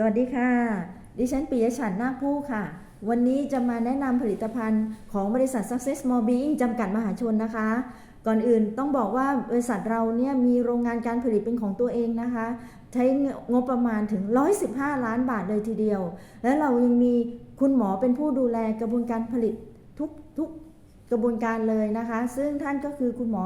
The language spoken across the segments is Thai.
สวัสดีค่ะ ดิฉันปิยฉันนาคผู้ค่ะ วันนี้จะมาแนะนำผลิตภัณฑ์ของบริษัท Success Small Being จำกัดมหาชนนะคะ ก่อนอื่นต้องบอกว่าบริษัทเราเนี่ยมีโรงงานการผลิตเป็นของตัวเองนะคะ ใช้งบประมาณถึง 115 ล้านบาทเลยทีเดียว และเรายังมีคุณหมอเป็นผู้ดูแลกระบวนการผลิตทุกทุกกระบวนการเลยนะคะ ซึ่งท่านก็คือคุณหมอ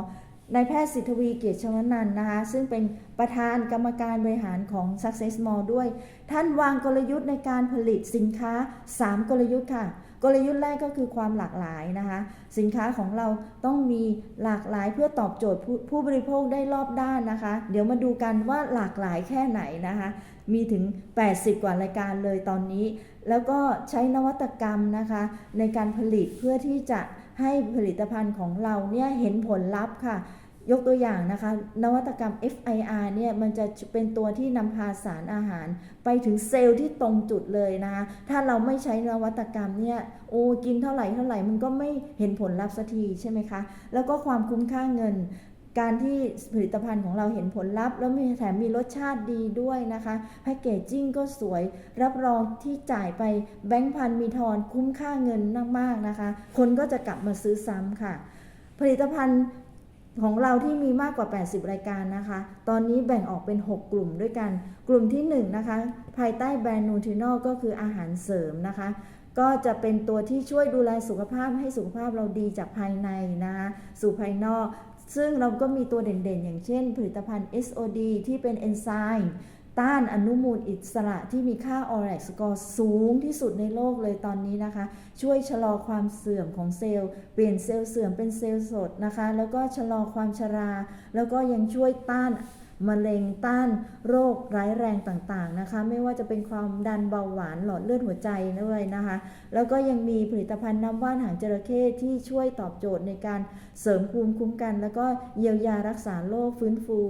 นายแพทย์สิทธวีเกียรติชวนันท์นะคะ ซึ่งเป็นประธานกรรมการบริหารของ Success Mall ด้วย ท่านวางกลยุทธ์ในการผลิตสินค้า 3 กลยุทธ์ค่ะ กลยุทธ์แรกก็คือความหลากหลายนะคะ สินค้าของเราต้องมีหลากหลายเพื่อตอบโจทย์ผู้ผู้บริโภคได้รอบด้านนะคะ เดี๋ยวมาดูกันว่าหลากหลายแค่ไหนนะคะ มีถึง 80 กว่ารายการเลยตอนนี้ แล้วก็ใช้นวัตกรรมนะคะ ในการผลิตเพื่อที่จะให้ผลิตภัณฑ์ของเราเนี่ยเห็นผลลัพธ์ค่ะ ยกตัวอย่างนะคะ นวัตกรรม FIR เนี่ยมันจะเป็นตัวที่นำพาสารอาหาร ไปถึงเซลล์ที่ตรงจุดเลยนะคะถ้าเราไม่ใช้นวัตกรรมเนี่ยโอ้กินเท่าไหร่เท่าไหร่มันก็ไม่เห็นผลลัพธ์สักทีใช่ไหมคะ แล้วก็ความคุ้มค่าเงิน การที่ผลิตภัณฑ์ของเราเห็นผลลัพธ์ แล้วมีแถมมีรสชาติดีด้วยนะคะแพคเกจจิ้งก็สวยรับรองที่จ่ายไปแบงค์พันมีทอนคุ้มค่าเงินมากๆนะคะ คนก็จะกลับมาซื้อซ้ำค่ะ ผลิตภัณฑ์ ของเราที่มีมากกว่า 80 รายการนะคะ ตอนนี้แบ่งออกเป็น 6 กลุ่มด้วยกัน กลุ่มที่1นะคะ ภายใต้แบรนด์นูทรินอลก็คืออาหารเสริมนะคะ ก็จะเป็นตัวที่ช่วยดูแลสุขภาพให้สุขภาพเราดีจากภายในนะคะสู่ภายนอก ซึ่งเราก็มีตัวเด่นๆ อย่างเช่น ผลิตภัณฑ์ SOD ที่เป็นเอนไซม์ ต้านอนุมูลอิสระที่มีค่า o r a c score สูงที่สุดในโลกเลยตอนนี้นะคะ ช่วยชะลอความเสื่อมของเซลล์ เปลี่ยนเซลล์เสื่อมเป็นเซลล์สดนะคะ แล้วก็ชะลอความชรา แล้วก็ยังช่วยต้านมะเร็งต้านโรคร้ายแรงต่างๆนะคะ ไม่ว่าจะเป็นความดันเบาหวานหลอดเลือดหัวใจด้วยนะคะ แล้วก็ยังมีผลิตภัณฑ์น้ำว่านหางจระเข้ที่ช่วยตอบโจทย์ในการเสริมภูมิคุ้มกัน แล้วก็เยียวยารักษาโรคฟื้นฟู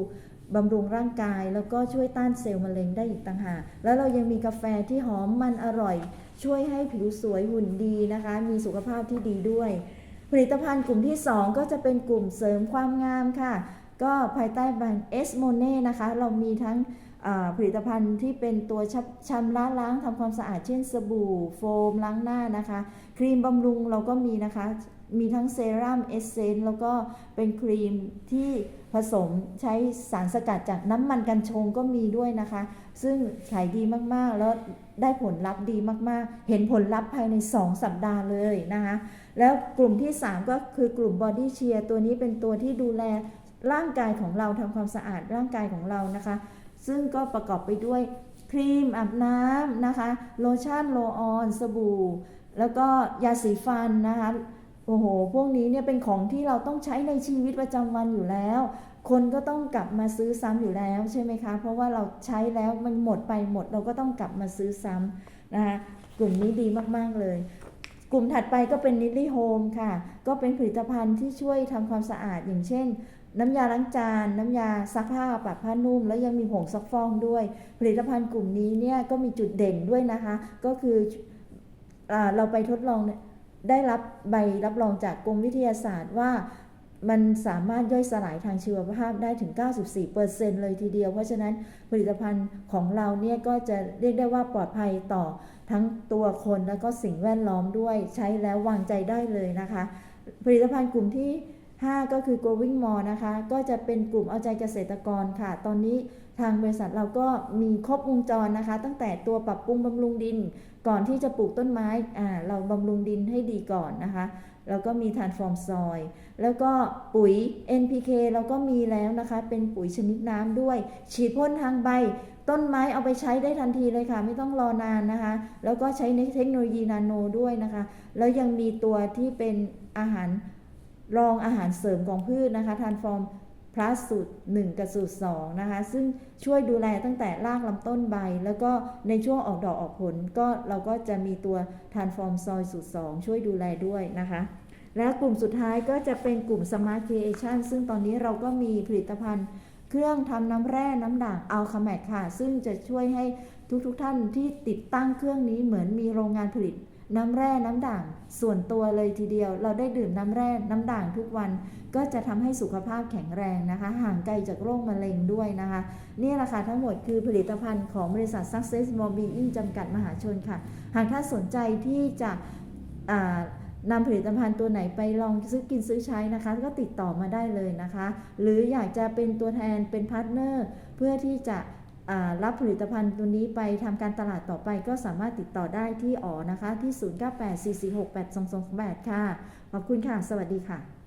บำรุงร่างกาย แล้วก็ช่วยต้านเซลล์มะเร็งได้อีกต่างหากแล้วเรายังมีกาแฟที่หอมมันอร่อย ช่วยให้ผิวสวยหุ่นดีนะคะ มีสุขภาพที่ดีด้วย ผลิตภัณฑ์กลุ่มที่ 2 ก็จะเป็นกลุ่มเสริมความงามค่ะ ก็ภายใต้แบรนด์เอสโมเน่นะคะ เรามีทั้งผลิตภัณฑ์ที่เป็นตัวชชำระล้างทำความสะอาดเช่นสบู่ โฟมล้างหน้านะคะ ครีมบำรุงเราก็มีนะคะ มีทั้งเซรั่มเอสเซนต์แล้วก็เป็นครีมที่ผสมใช้สารสกัดจากน้ำมันกัญชงก็มีด้วยนะคะ ซึ่งขายดีมากๆ แล้วได้ผลลัพธ์ดีมากๆ เห็นผลลัพธ์ภายใน 2 สัปดาห์เลยนะคะ แล้วกลุ่มที่ 3 ก็คือกลุ่มบอดี้เชียร์ตัวนี้เป็นตัวที่ดูแลร่างกายของเราทำความสะอาดร่างกายของเรานะคะ ซึ่งก็ประกอบไปด้วยครีมอาบน้ำนะคะ โลชั่นโลออน สบู่ แล้วก็ยาสีฟันนะคะ โอ้โห พวกนี้เนี่ยเป็นของที่เราต้องใช้ในชีวิตประจำวันอยู่แล้ว คนก็ต้องกลับมาซื้อซ้ำอยู่แล้วใช่ไหมคะ เพราะว่าเราใช้แล้วมันหมดไปหมด เราก็ต้องกลับมาซื้อซ้ำนะคะ กลุ่มนี้ดีมากๆเลย กลุ่มถัดไปก็เป็นนิลลี่โฮมค่ะ ก็เป็นผลิตภัณฑ์ที่ช่วยทำความสะอาดอย่างเช่น น้ำยาล้างจาน น้ำยาซักผ้าปรับผ้านุ่ม แล้วยังมีผงซักฟอกด้วย ผลิตภัณฑ์กลุ่มนี้เนี่ยก็มีจุดเด่นด้วยนะคะ ก็คืออเราไปทดลองเนี่ย ได้รับใบรับรองจากกรมวิทยาศาสตร์ว่ามันสามารถย่อยสลายทางชีวภาพได้ถึง 94%เลยทีเดียว เพราะฉะนั้นผลิตภัณฑ์ของเราเนี่ยก็จะเรียกได้ว่าปลอดภัยต่อทั้งตัวคนแล้วก็สิ่งแวดล้อมด้วยใช้แล้ววางใจได้เลยนะคะ ผลิตภัณฑ์กลุ่มที่ 5 ก็คือ growing more นะคะ ก็จะเป็นกลุ่มเอาใจเกษตรกรค่ะ ตอนนี้ทางบริษัทเราก็มีครบวงจรนะคะ ตั้งแต่ตัวปรับปรุงบำรุงดิน ก่อนที่จะปลูกต้นไม้อ่าเราบำรุงดินให้ดีก่อนนะคะ แล้วก็มี transform soil แล้วก็ปุ๋ย NPK เราก็มีแล้วนะคะ เป็นปุ๋ยชนิดน้ำด้วย ฉีดพ่นทางใบ ต้นไม้เอาไปใช้ได้ทันทีเลยค่ะ ไม่ต้องรอนานนะคะ แล้วก็ใช้ในเทคโนโลยีนาโนด้วยนะคะ แล้วยังมีตัวที่เป็นอาหาร รองอาหารเสริมของพืชนะคะ transform พลัสสูตร 1 กับสูตร2นะคะ ซึ่งช่วยดูแลตั้งแต่รากลำต้นใบ แล้วก็ในช่วงออกดอกออกผลก็เราก็จะมีตัว transform soil สูตร 2 ช่วยดูแลด้วยนะคะ และกลุ่มสุดท้ายก็จะเป็นกลุ่ม Smart Creation ซึ่งตอนนี้เราก็มีผลิตภัณฑ์ เครื่องทำน้ำแร่น้ำด่างอัลคาแมกค่ะ ซึ่งจะช่วยให้ทุกๆทท่านที่ติดตั้งเครื่องนี้เหมือนมีโรงงานผลิต น้ำแร่น้ำด่างส่วนตัวเลยทีเดียว เราได้ดื่มน้ำแร่น้ำด่างทุกวัน ก็จะทำให้สุขภาพแข็งแรงนะคะ ห่างไกลจากโรคมะเร็งด้วยนะคะ นี่แหละค่ะทั้งหมดคือผลิตภัณฑ์ของบริษัท Success m o b i l e จำกัดมหาชนค่ะ หากท่านสนใจที่จะนำผลิตภัณฑ์ตัวไหนไปลองซื้อกินซื้อใช้นะคะ ก็ติดต่อมาได้เลยนะคะ หรืออยากจะเป็นตัวแทนเป็นพาร์ทเนอร์เพื่อที่จะ รับผลิตภัณฑ์ตัวนี้ไปทำการตลาดต่อไปก็สามารถติดต่อได้ที่อ๋อนะคะที่ 0984468228 ค่ะ ขอบคุณค่ะ สวัสดีค่ะ